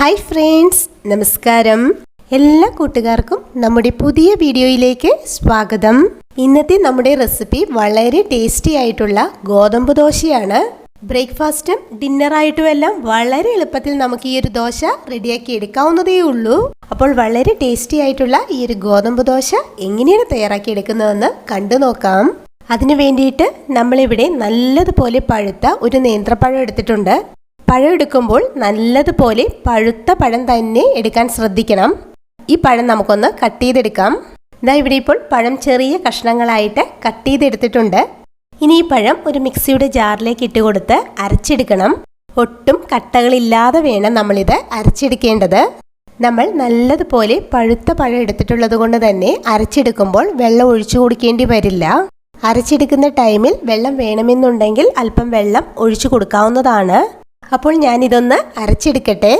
Hi friends നമസ്കാരം. എല്ലാ കൂട്ടുകാർക്കും നമ്മുടെ പുതിയ വീഡിയോയിലേക്ക് സ്വാഗതം. ഇന്നത്തെ നമ്മുടെ റെസിപ്പി വളരെ ടേസ്റ്റി ആയിട്ടുള്ള ഗോതമ്പ് ദോശയാണ്. ബ്രേക്ക്ഫാസ്റ്റും ഡിന്നറായിട്ടും എല്ലാം വളരെ എളുപ്പത്തിൽ നമുക്ക് ഈ ഒരു ദോശ റെഡിയാക്കി എടുക്കാവുന്നതേ ഉള്ളൂ. അപ്പോൾ വളരെ ടേസ്റ്റി ആയിട്ടുള്ള ഈ ഒരു ഗോതമ്പ് ദോശ എങ്ങനെയാണ് തയ്യാറാക്കി എടുക്കുന്നതെന്ന് കണ്ടു നോക്കാം. അതിനു വേണ്ടിയിട്ട് നമ്മളിവിടെ നല്ലതുപോലെ പഴുത്ത ഒരു നേന്ത്രപ്പഴം എടുത്തിട്ടുണ്ട്. പഴം എടുക്കുമ്പോൾ നല്ലതുപോലെ പഴുത്ത പഴം തന്നെ എടുക്കാൻ ശ്രദ്ധിക്കണം. ഈ പഴം നമുക്കൊന്ന് കട്ട് ചെയ്തെടുക്കാം. ഇതാ ഇവിടെ ഇപ്പോൾ പഴം ചെറിയ കഷ്ണങ്ങളായിട്ട് കട്ട് ചെയ്തെടുത്തിട്ടുണ്ട്. ഇനി ഈ പഴം ഒരു മിക്സിയുടെ ജാറിലേക്ക് ഇട്ട് കൊടുത്ത് അരച്ചെടുക്കണം. ഒട്ടും കട്ടകളില്ലാതെ വേണം നമ്മളിത് അരച്ചെടുക്കേണ്ടത്. നമ്മൾ നല്ലതുപോലെ പഴുത്ത പഴം എടുത്തിട്ടുള്ളത് കൊണ്ട് തന്നെ അരച്ചെടുക്കുമ്പോൾ വെള്ളം ഒഴിച്ചു കൊടുക്കേണ്ടി വരില്ല. അരച്ചെടുക്കുന്ന ടൈമിൽ വെള്ളം വേണമെന്നുണ്ടെങ്കിൽ അല്പം വെള്ളം ഒഴിച്ചു കൊടുക്കാവുന്നതാണ്. അപ്പോൾ ഞാനിതൊന്ന് അരച്ചെടുക്കട്ടെ.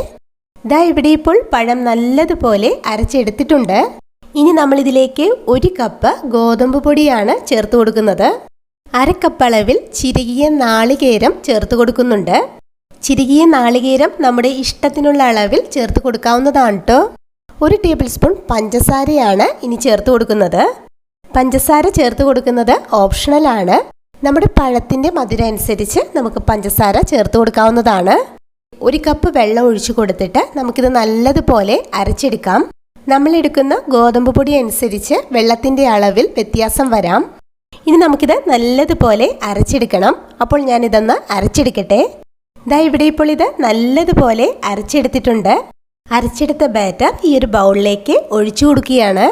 ദാ ഇവിടെ ഇപ്പോൾ പഴം നല്ലതുപോലെ അരച്ചെടുത്തിട്ടുണ്ട്. ഇനി നമ്മൾ ഇതിലേക്ക് ഒരു കപ്പ് ഗോതമ്പ് പൊടിയാണ് ചേർത്ത് കൊടുക്കുന്നത്. അരക്കപ്പളവിൽ ചിരുകിയ നാളികേരം ചേർത്ത് കൊടുക്കുന്നുണ്ട്. ചിരുകിയ നാളികേരം നമ്മുടെ ഇഷ്ടത്തിനുള്ള അളവിൽ ചേർത്ത് കൊടുക്കാവുന്നതാണ് കേട്ടോ ഒരു ടേബിൾ സ്പൂൺ പഞ്ചസാരയാണ് ഇനി ചേർത്ത് കൊടുക്കുന്നത്. പഞ്ചസാര ചേർത്ത് കൊടുക്കുന്നത് ഓപ്ഷണലാണ് നമ്മുടെ പഴത്തിന്റെ മധുരം അനുസരിച്ച് നമുക്ക് പഞ്ചസാര ചേർത്ത് കൊടുക്കാവുന്നതാണ്. ഒരു കപ്പ് വെള്ളം ഒഴിച്ചു കൊടുത്തിട്ട് നമുക്കിത് നല്ലതുപോലെ അരച്ചെടുക്കാം. നമ്മൾ എടുക്കുന്ന ഗോതമ്പ് പൊടി അനുസരിച്ച് വെള്ളത്തിന്റെ അളവിൽ വ്യത്യാസം വരാം. ഇനി നമുക്കിത് നല്ലതുപോലെ അരച്ചെടുക്കണം. അപ്പോൾ ഞാനിതൊന്ന് അരച്ചെടുക്കട്ടെ. ഇതാ ഇവിടെ ഇപ്പോൾ ഇത് നല്ലതുപോലെ അരച്ചെടുത്തിട്ടുണ്ട്. അരച്ചെടുത്ത ബാറ്റർ ഈ ഒരു ബൗളിലേക്ക് ഒഴിച്ചു കൊടുക്കുകയാണ്.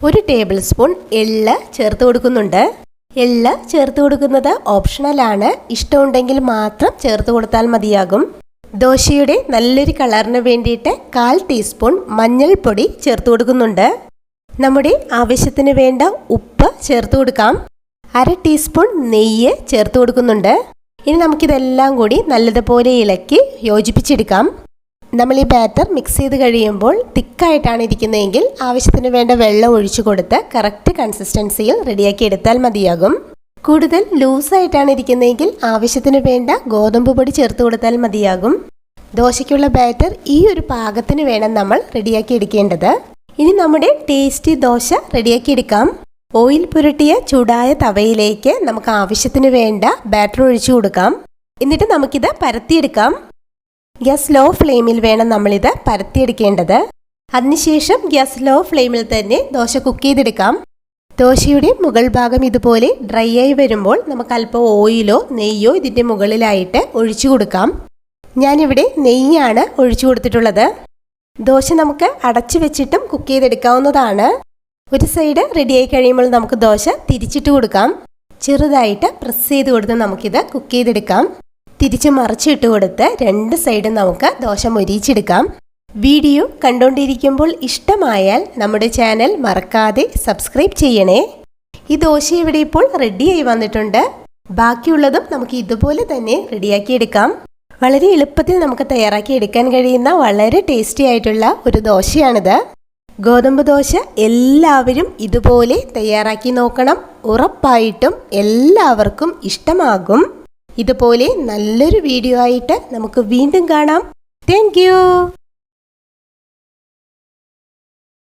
ഒരു ടേബിൾ സ്പൂൺ എള്ള് ചേർത്ത് കൊടുക്കുന്നുണ്ട്. എള്ള് ചേർത്ത് കൊടുക്കുന്നത് ഓപ്ഷണലാണ് ഇഷ്ടമുണ്ടെങ്കിൽ മാത്രം ചേർത്ത് കൊടുത്താൽ മതിയാകും. ദോശയുടെ നല്ലൊരു കളറിന് വേണ്ടിയിട്ട് കാൽ ടീസ്പൂൺ മഞ്ഞൾപ്പൊടി ചേർത്ത് കൊടുക്കുന്നുണ്ട്. നമ്മുടെ ആവശ്യത്തിന് വേണ്ട ഉപ്പ് ചേർത്ത് കൊടുക്കാം. അര ടീസ്പൂൺ നെയ്യ് ചേർത്ത് കൊടുക്കുന്നുണ്ട്. ഇനി നമുക്കിതെല്ലാം കൂടി നല്ലതുപോലെ ഇളക്കി യോജിപ്പിച്ചെടുക്കാം. നമ്മൾ ഈ ബാറ്റർ മിക്സ് ചെയ്ത് കഴിയുമ്പോൾ തിക്കായിട്ടാണ് ഇരിക്കുന്നതെങ്കിൽ ആവശ്യത്തിന് വേണ്ട വെള്ളം ഒഴിച്ചു കൊടുത്ത് കറക്റ്റ് കൺസിസ്റ്റൻസിയിൽ റെഡിയാക്കി എടുത്താൽ മതിയാകും. കൂടുതൽ ലൂസായിട്ടാണ് ഇരിക്കുന്നതെങ്കിൽ ആവശ്യത്തിന് വേണ്ട ഗോതമ്പ് പൊടി ചേർത്ത് കൊടുത്താൽ മതിയാകും. ദോശയ്ക്കുള്ള ബാറ്റർ ഈ ഒരു പാകത്തിന് വേണം നമ്മൾ റെഡിയാക്കി എടുക്കേണ്ടത്. ഇനി നമ്മുടെ ടേസ്റ്റി ദോശ റെഡിയാക്കി എടുക്കാം. ഓയിൽ പുരട്ടിയ ചൂടായ തവയിലേക്ക് നമുക്ക് ആവശ്യത്തിന് വേണ്ട ബാറ്റർ ഒഴിച്ചു കൊടുക്കാം. എന്നിട്ട് നമുക്കിത് പരത്തിയെടുക്കാം. ഗ്യാസ് ലോ ഫ്ലെയിമിൽ വേണം നമ്മളിത് പരത്തിയെടുക്കേണ്ടത്. അതിനുശേഷം ഗ്യാസ് ലോ ഫ്ലെയിമിൽ തന്നെ ദോശ കുക്ക് ചെയ്തെടുക്കാം. ദോശയുടെ മുകൾ ഭാഗം ഇതുപോലെ ഡ്രൈ ആയി വരുമ്പോൾ നമുക്ക് അല്പം ഓയിലോ നെയ്യോ ഇതിന്റെ മുകളിലായിട്ട് ഒഴിച്ചു കൊടുക്കാം. ഞാനിവിടെ നെയ്യാണ് ഒഴിച്ചു കൊടുത്തിട്ടുള്ളത്. ദോശ നമുക്ക് അടച്ചു വെച്ചിട്ടും കുക്ക് ചെയ്തെടുക്കാവുന്നതാണ്. ഒരു സൈഡ് റെഡിയായി കഴിയുമ്പോൾ നമുക്ക് ദോശ തിരിച്ചിട്ട് കൊടുക്കാം. ചെറുതായിട്ട് പ്രസ് ചെയ്ത് കൊടുത്ത് നമുക്കിത് കുക്ക് ചെയ്തെടുക്കാം. തിരിച്ച് മറിച്ചിട്ട് കൊടുത്ത് രണ്ട് സൈഡും നമുക്ക് ദോശ മൊരിയിച്ചെടുക്കാം. വീഡിയോ കണ്ടുകൊണ്ടിരിക്കുമ്പോൾ ഇഷ്ടമായാൽ നമ്മുടെ ചാനൽ മറക്കാതെ സബ്സ്ക്രൈബ് ചെയ്യണേ. ഈ ദോശ ഇവിടെ ഇപ്പോൾ റെഡിയായി വന്നിട്ടുണ്ട്. ബാക്കിയുള്ളതും നമുക്ക് ഇതുപോലെ തന്നെ റെഡിയാക്കിയെടുക്കാം. വളരെ എളുപ്പത്തിൽ നമുക്ക് തയ്യാറാക്കി എടുക്കാൻ കഴിയുന്ന വളരെ ടേസ്റ്റി ആയിട്ടുള്ള ഒരു ദോശയാണിത്. ഗോതമ്പ് ദോശ എല്ലാവരും ഇതുപോലെ തയ്യാറാക്കി നോക്കണം. ഉറപ്പായിട്ടും എല്ലാവർക്കും ഇഷ്ടമാകും. ഇതുപോലെ നല്ലൊരു വീഡിയോ ആയിട്ട് നമുക്ക് വീണ്ടും കാണാം. താങ്ക്